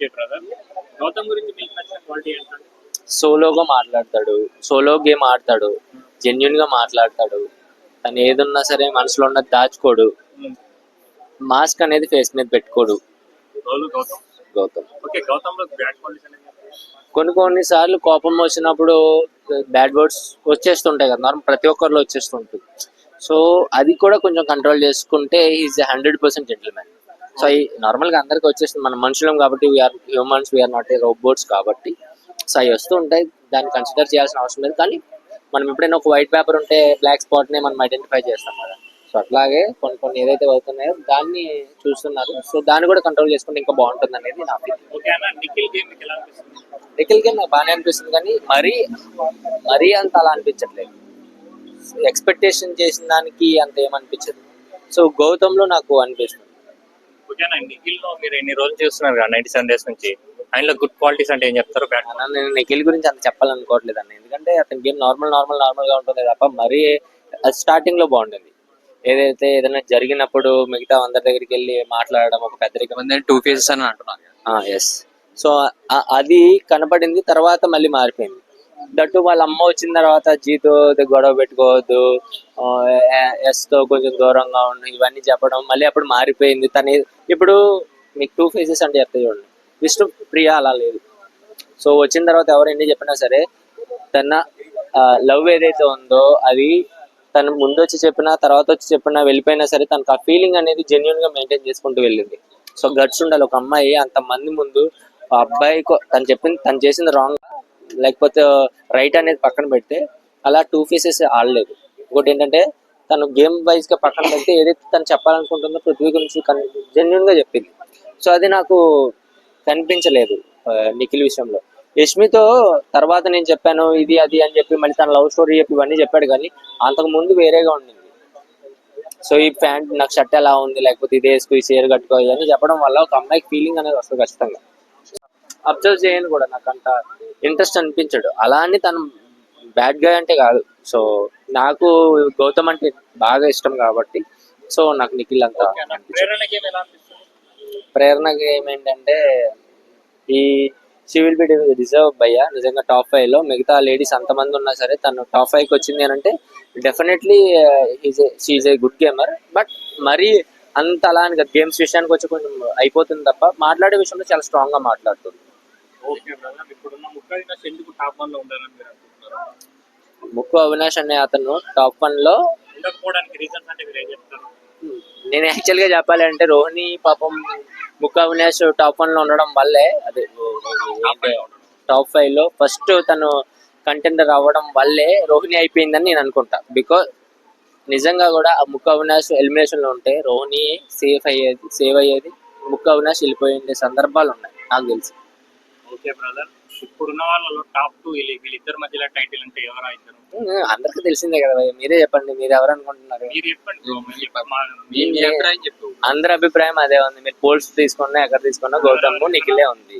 Okay brother Gautam గురించి మీకు నచ్చిన క్వాలిటీ ఏంటంటే సోలోగా మాట్లాడతాడు. సోలో గేమ్ ఆడతాడు. జెన్యున్గా మాట్లాడతాడు. తను ఏదున్నా సరే మనసులో ఉన్నది దాచుకోడు. మాస్క్ అనేది ఫేస్ మీద పెట్టుకోడు. గౌతమ్. గౌతమ్. ఓకే గౌతమ్లో బ్యాడ్ క్వాలిటీస్ అనేది కొన్ని కొన్ని సార్లు కోపం వచ్చినప్పుడు బ్యాడ్ వర్డ్స్ వచ్చేస్తుంటాయి కదా. నార్మల్ ప్రతి ఒక్కరిలో వచ్చేస్తుంటుంది. సో అది కూడా కొంచెం కంట్రోల్ చేసుకుంటే is hundred percent gentlemen so ఈ నార్మల్గా అందరికీ వచ్చేస్తుంది. మనం మనుషులం కాబట్టి we are humans we are not a robots కాబట్టి. సో అవి వస్తూ ఉంటాయి. దాన్ని కన్సిడర్ చేయాల్సిన అవసరం లేదు. కానీ మనం ఎప్పుడైనా ఒక వైట్ పేపర్ ఉంటే బ్లాక్ స్పాట్నే మనం ఐడెంటిఫై చేస్తాం కదా. సో అట్లాగే కొన్ని కొన్ని ఏదైతే అవుతున్నాయో దాన్ని చూస్తున్నారు. సో దాన్ని కూడా కంట్రోల్ చేసుకుంటే ఇంకా బాగుంటుంది అనేది నా నిఖిల్ గేమ్ బాగానే అనిపిస్తుంది కానీ మరీ మరీ అంత అలా అనిపించట్లేదు. ఎక్స్పెక్టేషన్ చేసిన దానికి అంత ఏమనిపించదు సో గౌతమ్లో నాకు అనిపిస్తుంది. ఓకే అన్న నిఖిల్లో మీరు ఎన్ని రోజులు చూస్తున్నారు కదా నైన్టీ సెవెన్ డేస్ నుంచి. ఆయనలో గుడ్ క్వాలిటీస్ అంటే ఏం చెప్తారు? బ్యాడ్ అలా నేను నిఖిల్ గురించి అంత చెప్పాలనుకోవట్లేదు అన్న. ఎందుకంటే అతని గేమ్ నార్మల్ నార్మల్ నార్మల్గా ఉంటుంది తప్ప మరీ స్టార్టింగ్లో బాగుంటుంది ఏదైతే ఏదైనా జరిగినప్పుడు మిగతా అందరి దగ్గరికి వెళ్ళి మాట్లాడడం ఒక పెద్దరికం టూ ఫేజెస్ అని అంటున్నారు. ఎస్ సో అది కనపడింది తర్వాత మళ్ళీ మారిపోయింది. దట్టు వాళ్ళ అమ్మ వచ్చిన తర్వాత జీతో గొడవ పెట్టుకోవద్దు ఎస్తో కొంచెం దూరంగా ఉండు ఇవన్నీ చెప్పడం మళ్ళీ అప్పుడు మారిపోయింది. తను ఇప్పుడు మీకు టూ ఫేసెస్ అంటే చెప్తా చూడండి. విష్ణు ప్రియ అలా లేదు. సో వచ్చిన తర్వాత ఎవరు ఎన్ని చెప్పినా సరే తన లవ్ ఏదైతే ఉందో అది తను ముందు వచ్చి చెప్పినా తర్వాత వచ్చి చెప్పినా వెళ్ళిపోయినా సరే తనకు ఆ ఫీలింగ్ అనేది జెన్యున్గా మెయింటైన్ చేసుకుంటూ వెళ్ళింది. సో గట్స్ ఉండాలి. ఒక అమ్మాయి అంత మంది ముందు ఆ అబ్బాయి తను చెప్పింది తను చేసింది రాంగ్ లేకపోతే uh, రైట్ అనేది పక్కన పెడితే అలా టూ ఫేసెస్ ఆడలేదు. ఇంకోటి ఏంటంటే తను గేమ్ వైజ్గా పక్కన పెడితే ఏదైతే తను చెప్పాలనుకుంటుందో పృథ్వీ గురించి జెన్యున్గా చెప్పింది. సో అది నాకు కనిపించలేదు uh, నిఖిల్ విషయంలో. యష్మితో తర్వాత నేను చెప్పాను ఇది అది అని చెప్పి మళ్ళీ తన లవ్ స్టోరీ చెప్పి ఇవన్నీ చెప్పాడు కానీ అంతకు ముందు వేరేగా ఉండింది. సో ఈ ప్యాంట్ నాకు షర్ట్ ఎలా ఉంది లేకపోతే ఇదే వేసుకో ఈ చీర కట్టుకో ఇవన్నీ చెప్పడం వల్ల ఒక అమ్మాయికి ఫీలింగ్ అనేది వస్తుంది ఖచ్చితంగా. అబ్జర్వ్ చేయను కూడా. నాకు అంత ఇంట్రెస్ట్ అనిపించడు. అలా అని తను బ్యాడ్గా అంటే కాదు. సో నాకు గౌతమ్ అంటే బాగా ఇష్టం కాబట్టి సో నాకు నిఖిల్ అంత ప్రేరణ గేమ్ ఏమేంటంటే ఈ సివిల్ బి రిజర్వ్ భయ్య నిజంగా టాప్ ఫైవ్లో మిగతా లేడీస్ అంతమంది ఉన్నా సరే తను టాప్ ఫైవ్కి వచ్చింది అని అంటే definitely she's a good gamer but మరి అంత అలా గేమ్స్ విషయానికి వచ్చి కొంచెం అయిపోతుంది తప్ప మాట్లాడే విషయంలో చాలా స్ట్రాంగ్గా మాట్లాడుతుంది. ఓకే బ్రదర్ ఇప్పుడున్న ముఖ్యంగా ఎందుకు టాప్ వన్లో ఉండాలని మీరు అనుకుంటున్నారు? ముక్కు అవినాష్ అనే అతను టాప్ వన్లో ఉండకపోవడానికి రీజన్స్ అంటే మీరు ఏం చెప్తారు? నేను యాక్చువల్గా చెప్పాలి అంటే రోహిణి పాపం ముక్కు అవినాష్ టాప్ వన్లో ఉండడం వల్లే అదే టాప్ ఫైవ్లో ఫస్ట్ తను కంటెండర్ అవ్వడం వల్లే రోహిణి అయిపోయిందని నేను అనుకుంటా. బికాజ్ నిజంగా కూడా ఆ ముక్కు అవినాష్ ఎలిమినేషన్లో ఉంటే రోహిణి సేఫ్ అయ్యేది సేవ్ అయ్యేది ముక్కు అవినాష్ వెళ్ళిపోయే సందర్భాలు ఉన్నాయి నాకు తెలిసి. ఓకే బ్రదర్ ఇప్పుడున్న వాళ్ళలో టాప్ టూ వీళ్ళిద్దరి మధ్యలో టైటిల్ అంటే ఎవరా ఇద్దరు అందరికీ తెలిసిందే కదా భయ్య. మీరే చెప్పండి మీరు ఎవరు అనుకుంటున్నారు? మీరు చెప్పండి bro. మీరు చెప్ప- మా- మీ మీ అభిప్రాయం చెప్పు. అందరి అభిప్రాయం అదే ఉంది. మీరు పోల్స్ తీసుకున్నా ఎక్కడ తీసుకున్నా గౌతమ్ నిఖిలే ఉంది.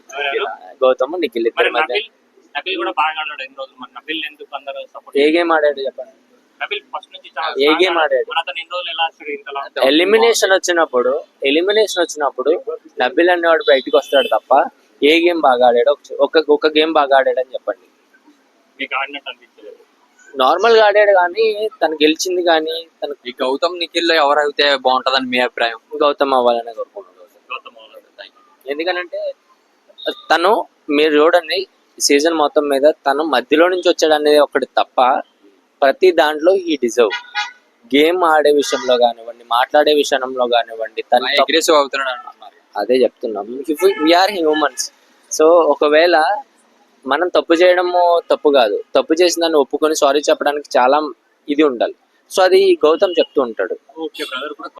గౌతమ్ నిఖిల్ మరి ఇద్దరి మధ్య. నబిల్ నబిల్ కూడా బాగా ఆడాడు ఎన్ని రోజులు? మరి నబిల్ ఎందుకు అందరూ సపోర్ట్ ఏ గేమ్ ఆడాడు చెప్పండి? నబిల్ ఫస్ట్ నుంచి చాలా ఏ strong game ఆడాడు? మరి అతను ఎన్ని రోజులు ఎలా ఆడాడు? ఇంతలా ఎలిమినేషన్ వచ్చినప్పుడు ఎలిమినేషన్ వచ్చినప్పుడు నబిల్ అనేవాడు బయటికి వస్తాడు తప్ప ఏ గేమ్ బాగా ఆడాడు ఒక ఒక గేమ్ బాగా ఆడాడు అని చెప్పండి. మీకు ఆడినట్టు అనిపించలేదు. నార్మల్గా ఆడాడు కానీ తను గెలిచింది కానీ తను ఈ గౌతమ్ నిఖిల్లో ఎవరు అయితే బాగుంటదని మీ అభిప్రాయం? గౌతమ్ అవ్వాలని అవును. ఎందుకనంటే తను మీరు చూడండి సీజన్ మొత్తం మీద తను మధ్యలో నుంచి వచ్చాడు అనేది ఒకటి తప్ప ప్రతి దాంట్లో ఈ డిజర్వ్ గేమ్ ఆడే విషయంలో కానివ్వండి మాట్లాడే విషయంలో కానివ్వండి తను అగ్రెసివ్ అవుతున్నాడు అంటున్నారు. అదే చెప్తున్నాం. వీఆర్ హ్యూమన్స్ సో ఒకవేళ మనం తప్పు చేయడము తప్పు కాదు. తప్పు చేసిన దాన్ని ఒప్పుకొని సారీ చెప్పడానికి చాలా ఇది ఉండాలి. సో అది గౌతమ్ చెప్తూ ఉంటాడు.